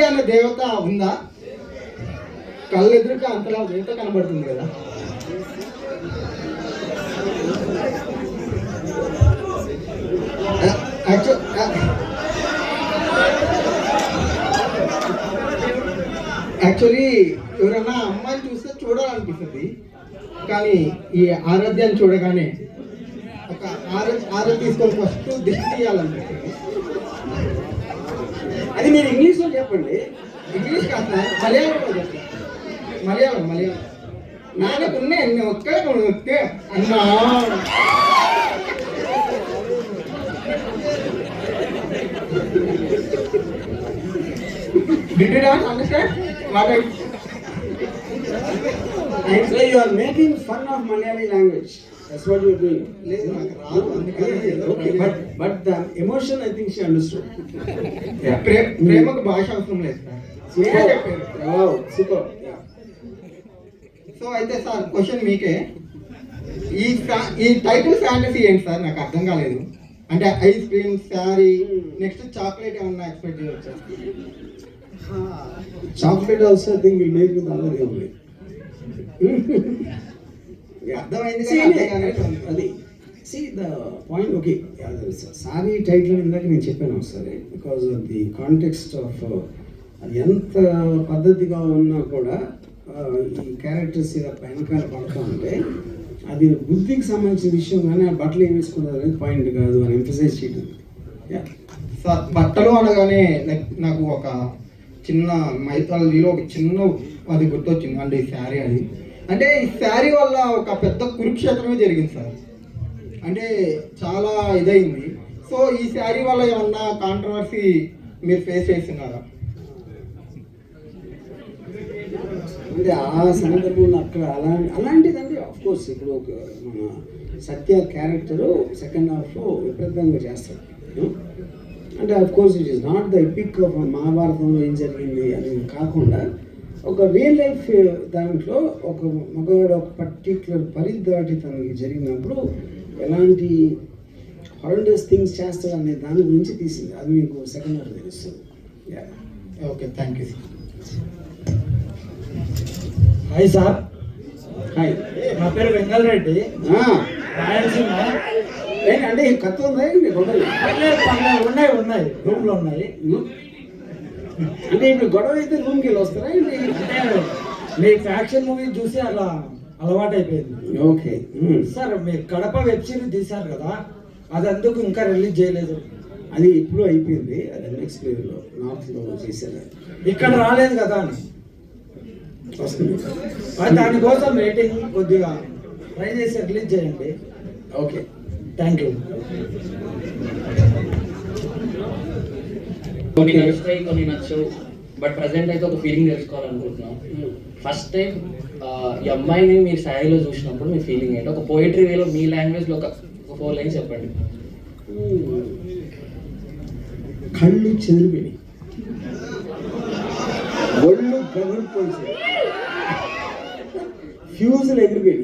ఆరాధ్య అనే దేవత ఉందా? కళ్ళు ఎదురుగా అంతలా దేవత కనబడుతుంది కదా. యాక్చువల్ యాక్చువల్లీ ఎవరైనా అమ్మాయిని చూస్తే చూడాలనిపిస్తుంది. కానీ ఈ ఆరాధ్యాన్ని చూడగానే ఒక ఆరో ఆరోగ్య తీసుకొని ఫస్ట్ దిష్టి తీయాలనిపిస్తుంది. అది మీరు ఇంగ్లీష్లో చెప్పండి. ఇంగ్లీష్ కాదు మలయాళంలో చెప్పండి. మలయాళం మలయాళం. నాన్నకు ఉన్నాయి అన్ని ఒక్కడే కొన్ని వస్తే అన్నా Did you not understand? What I so you are making fun of Malayali language that's నాకు రాదు అందుకని okay but but the emotion I think she understood ప్రే- ప్రేమకు భాష అవసరం లేదు వావ్ సూపర్ సో అయితే సార్ క్వశ్చన్ మీకే. ఈ ఈ టైటిల్ ఫ్యాంటసీ ఏంటి సార్ నాకు అర్థం కాలేదు. అంటే ice cream sari next chocolate ఏమన్నా ఎక్స్పెక్ట్ చేయొచ్చా? Chocolate also I think will make with Allari only అది see the point okay sorry title ఇందాక నేను చెప్పాను ఒకసారి. Because of the context of అది ఎంత పద్ధతిగా ఉన్నా కూడా ఆ, ఈ క్యారెక్టర్స్ ఇలా వెనకాల పడతా ఉంటే అది బుద్ధికి సంబంధించిన విషయం కానీ ఆ బట్టలు ఏం వేసుకున్నారు అనేది పాయింట్ కాదు అని ఎంఫసైజ్ చేయడం. సార్ బట్టలు అనగానే లైక్ నాకు ఒక చిన్న మైథాలజీలో ఒక చిన్న అది గుర్తొచ్చింది. అంటే ఈ శారీ అది. అంటే ఈ శారీ వల్ల ఒక పెద్ద కురుక్షేత్రమే జరిగింది సార్. అంటే చాలా ఇదైంది. సో ఈ శారీ వల్ల ఏమన్నా కాంట్రవర్సీ మీరు ఫేస్ చేస్తున్నారా? అంటే ఆ సందర్భంలో అక్కడ అలా అలాంటిదండి కోర్స్ ఇప్పుడు ఒక మన సత్య క్యారెక్టరు సెకండ్ హాఫ్లో విపరీతంగా చేస్తాడు. Hmm? అంటే course it is not the epic of మహాభారతంలో ఏం జరిగింది అని కాకుండా ఒక రియల్ లైఫ్ దాంట్లో ఒక మగవాడు ఒక పర్టిక్యులర్ పరిధి దాటి తనకి జరిగినప్పుడు ఎలాంటి హారండస్ థింగ్స్ చేస్తాడు అనే దాని గురించి తీసింది. అది మీకు సెకండ్ హాఫ్ తెలుస్తుంది. Okay thank you hi sir hi నా పేరు వెంగల్ రెడ్డి. రాయలసీమ. పర్లేదు, పర్లేదు. ఉన్నాయి ఉన్నాయి రూమ్లో ఉన్నాయి. అంటే ఇప్పుడు గొడవ అయితే రూమ్కి వస్తారా? ఏంటి? అంటే మీ ఫ్యాక్షన్ మూవీ చూసి అలా అలవాటు అయిపోయింది ఓకే సార్ మీరు కడప వెబ్ సిరీస్ తీశారు కదా అది అందుకు ఇంకా రిలీజ్ చేయలేదు. అది ఇప్పుడు అయిపోయింది. అది నెక్స్ట్లో నార్త్లో చేశారు. ఇక్కడ రాలేదు కదా అని. వస్తుంది దానికోసం వెయిటింగ్ కొద్దిగా ట్రై చేసి రిలీజ్ చేయండి. ఓకే. థ్యాంక్ యూ కొన్ని నచ్చుతాయి కొన్ని నచ్చవు బట్ ప్రజెంట్ అయితే ఒక ఫీలింగ్ తెలుసుకోవాలనుకుంటున్నాం ఫస్ట్ టైం ఈ అమ్మాయిని మీరు స్థాయిలో చూసినప్పుడు మీ ఫీలింగ్ ఏంటి? ఒక పోయిటరీ వేలో మీ లాంగ్వేజ్లో ఒక ఫోర్ లైన్స్ చెప్పండి. కళ్ళు చెదిరిపోయి ఒళ్ళు గగురిపోయి ఫ్యూజులు ఎగిరిపోయి